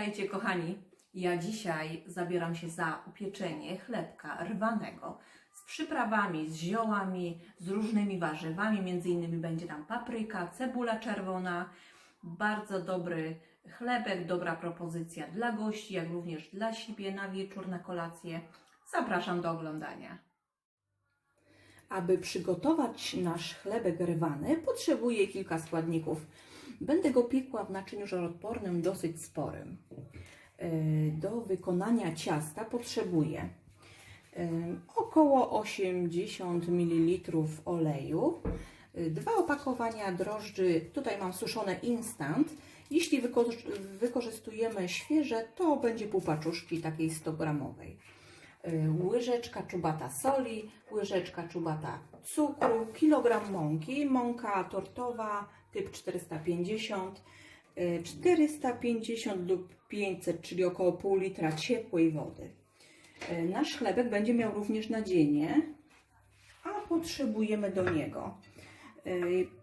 Witajcie kochani. Ja dzisiaj zabieram się za upieczenie chlebka rwanego z przyprawami, z ziołami, z różnymi warzywami. Między innymi będzie tam papryka, cebula czerwona. Bardzo dobry chlebek, dobra propozycja dla gości, jak również dla siebie na wieczór, na kolację. Zapraszam do oglądania. Aby przygotować nasz chlebek rwany, potrzebuję kilka składników. Będę go piekła w naczyniu żaroodpornym dosyć sporym. Yy, Do wykonania ciasta potrzebuję yy, około 80 ml oleju, yy, dwa opakowania drożdży, tutaj mam suszone instant. Jeśli wyko- wykorzystujemy świeże, to będzie pół paczuszki takiej 100 gramowej. Yy, łyżeczka czubata soli, łyżeczka czubata cukru, kilogram mąki, mąka tortowa typ 450, yy, 450 lub 500, czyli około pół litra ciepłej wody. Yy, Nasz chlebek będzie miał również nadzienie, a potrzebujemy do niego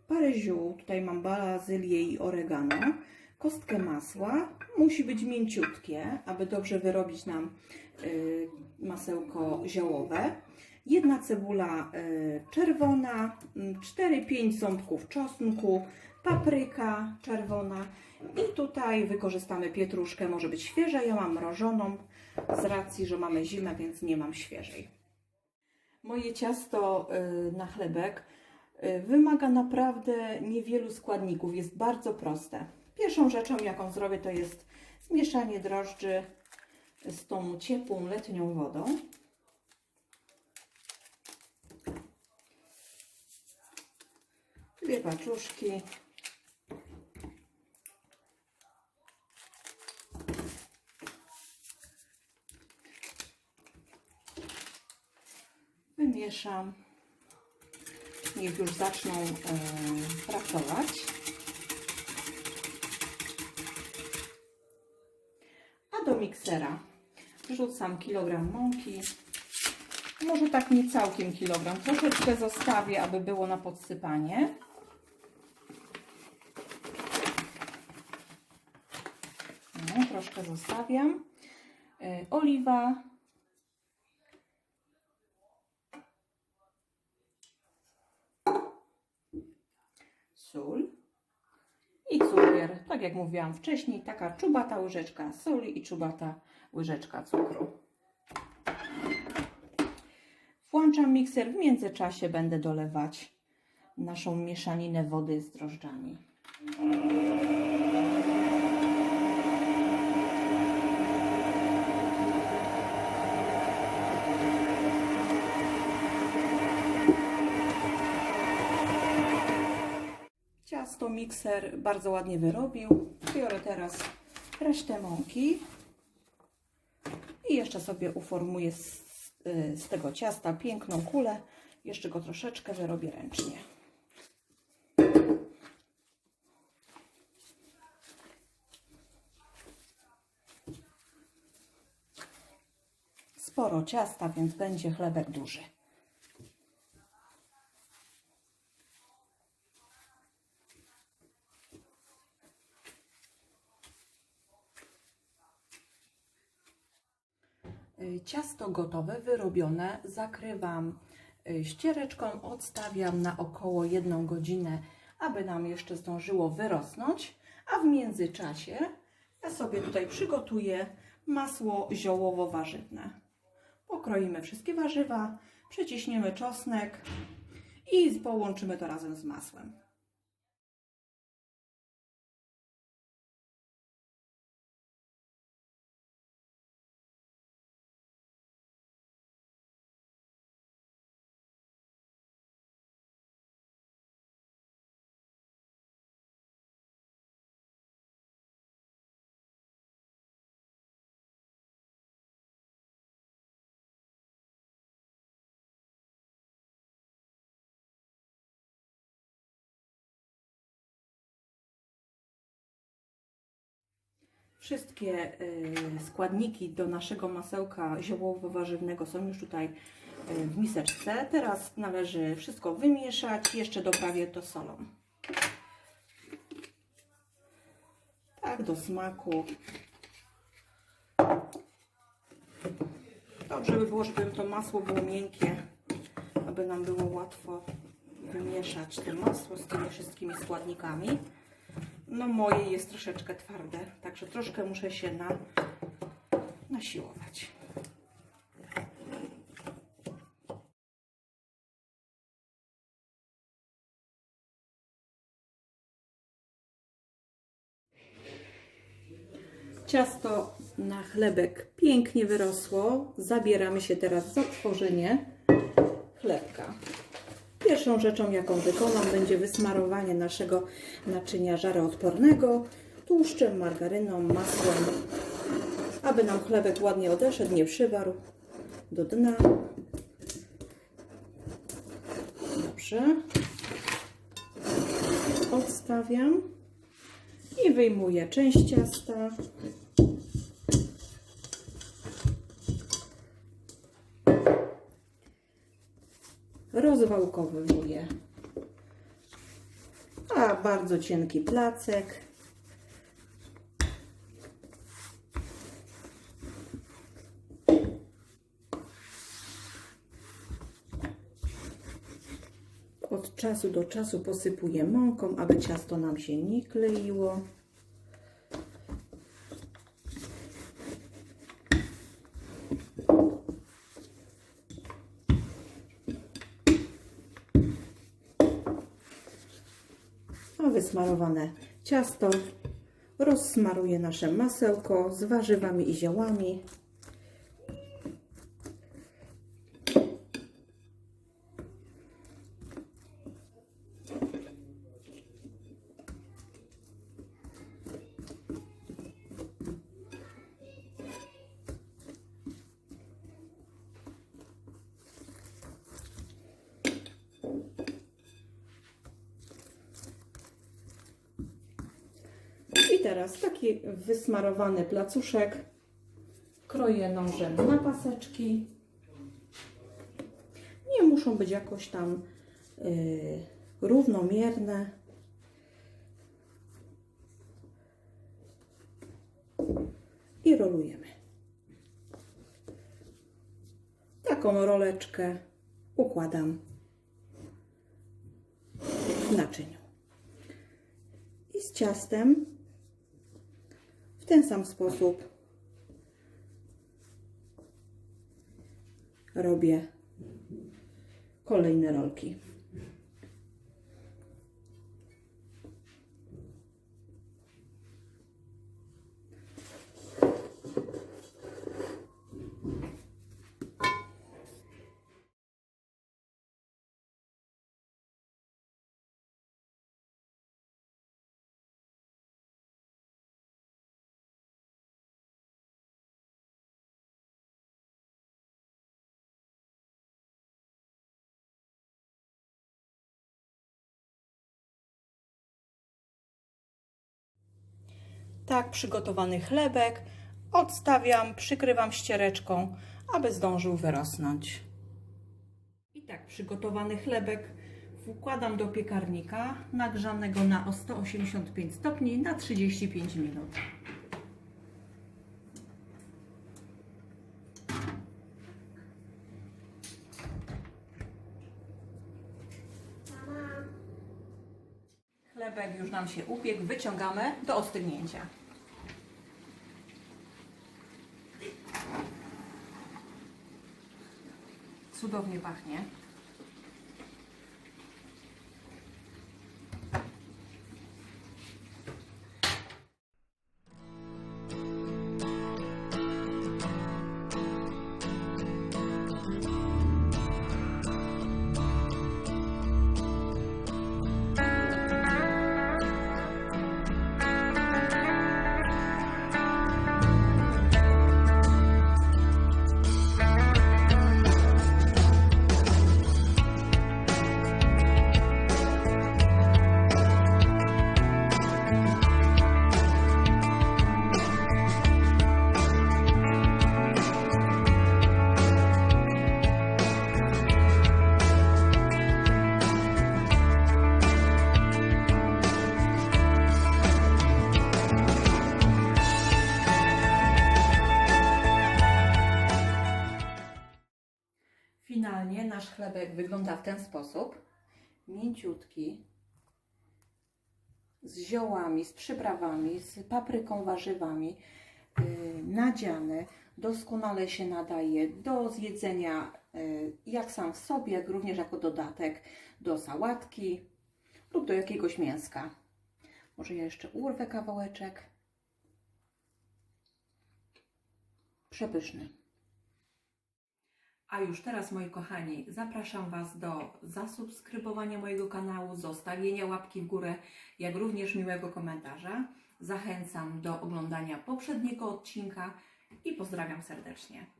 parę ziół, tutaj mam bazylię i oregano, kostkę masła, musi być mięciutkie, aby dobrze wyrobić nam yy, masełko ziołowe. Jedna cebula y, czerwona, 4-5 ząbków czosnku, papryka czerwona i tutaj wykorzystamy pietruszkę, może być świeża, ja mam mrożoną z racji, że mamy zimę, więc nie mam świeżej. Moje ciasto y, na chlebek y, wymaga naprawdę niewielu składników, jest bardzo proste. Pierwszą rzeczą, jaką zrobię, to jest zmieszanie drożdży z tą ciepłą letnią wodą. Dwie paczuszki. Wymieszam. Niech już zaczną e, pracować. A miksera wrzucam kilogram mąki. Może tak nie całkiem kilogram. Troszeczkę zostawię, aby było na podsypanie. No, troszkę zostawiam. Y, Oliwa. Sól. Tak jak mówiłam wcześniej, taka czubata łyżeczka soli i czubata łyżeczka cukru. Włączam mikser, w międzyczasie będę dolewać naszą mieszaninę wody z drożdżami. Ciasto mikser bardzo ładnie wyrobił. Biorę teraz resztę mąki i jeszcze sobie uformuję z, z tego ciasta piękną kulę. Jeszcze go troszeczkę wyrobię ręcznie. Sporo ciasta, więc będzie chlebek duży. Ciasto gotowe, wyrobione, zakrywam y, ściereczką, odstawiam na około jedną godzinę, aby nam jeszcze zdążyło wyrosnąć, a w międzyczasie ja sobie tutaj przygotuję masło ziołowo-warzywne. Pokroimy wszystkie warzywa, przeciśniemy czosnek i połączymy to razem z masłem. Wszystkie y, składniki do naszego masełka ziołowo-warzywnego są już tutaj y, w miseczce. Teraz należy wszystko wymieszać. Jeszcze doprawię to solą. Tak, do smaku. Dobrze by było, żeby to masło było miękkie, aby nam było łatwo wymieszać to masło z tymi wszystkimi składnikami. No moje jest troszeczkę twarde, także troszkę muszę się na, nasiłować. Ciasto na chlebek pięknie wyrosło. Zabieramy się teraz za tworzenie chlebka. Pierwszą rzeczą, jaką wykonam, będzie wysmarowanie naszego naczynia żaroodpornego tłuszczem, margaryną, masłem, aby nam chlebek ładnie odeszedł, nie przywarł do dna. Dobrze. Odstawiam i wyjmuję część ciasta. Rozwałkowuję. A bardzo cienki placek. Od czasu do czasu posypuję mąką, aby ciasto nam się nie kleiło. A wysmarowane ciasto rozsmaruję nasze masełko z warzywami i ziołami. I teraz taki wysmarowany placuszek kroję nożem na paseczki. Nie muszą być jakoś tam yy, równomierne. I rolujemy. Taką roleczkę układam w naczyniu. I z ciastem ten sam sposób robię kolejne rolki. Tak, przygotowany chlebek odstawiam, przykrywam ściereczką, aby zdążył wyrosnąć. I tak, przygotowany chlebek wkładam do piekarnika nagrzanego na o 185 stopni na 35 minut. Chlebek już nam się upiekł, wyciągamy do ostygnięcia. Cudownie pachnie. Chlebek wygląda w ten sposób. Mięciutki, z ziołami, z przyprawami, z papryką, warzywami, yy, nadziany. Doskonale się nadaje do zjedzenia yy, jak sam w sobie, jak również jako dodatek do sałatki lub do jakiegoś mięska. Może ja jeszcze urwę kawałeczek. Przepyszny. A już teraz, moi kochani, zapraszam Was do zasubskrybowania mojego kanału, zostawienia łapki w górę, jak również miłego komentarza. Zachęcam do oglądania poprzedniego odcinka i pozdrawiam serdecznie.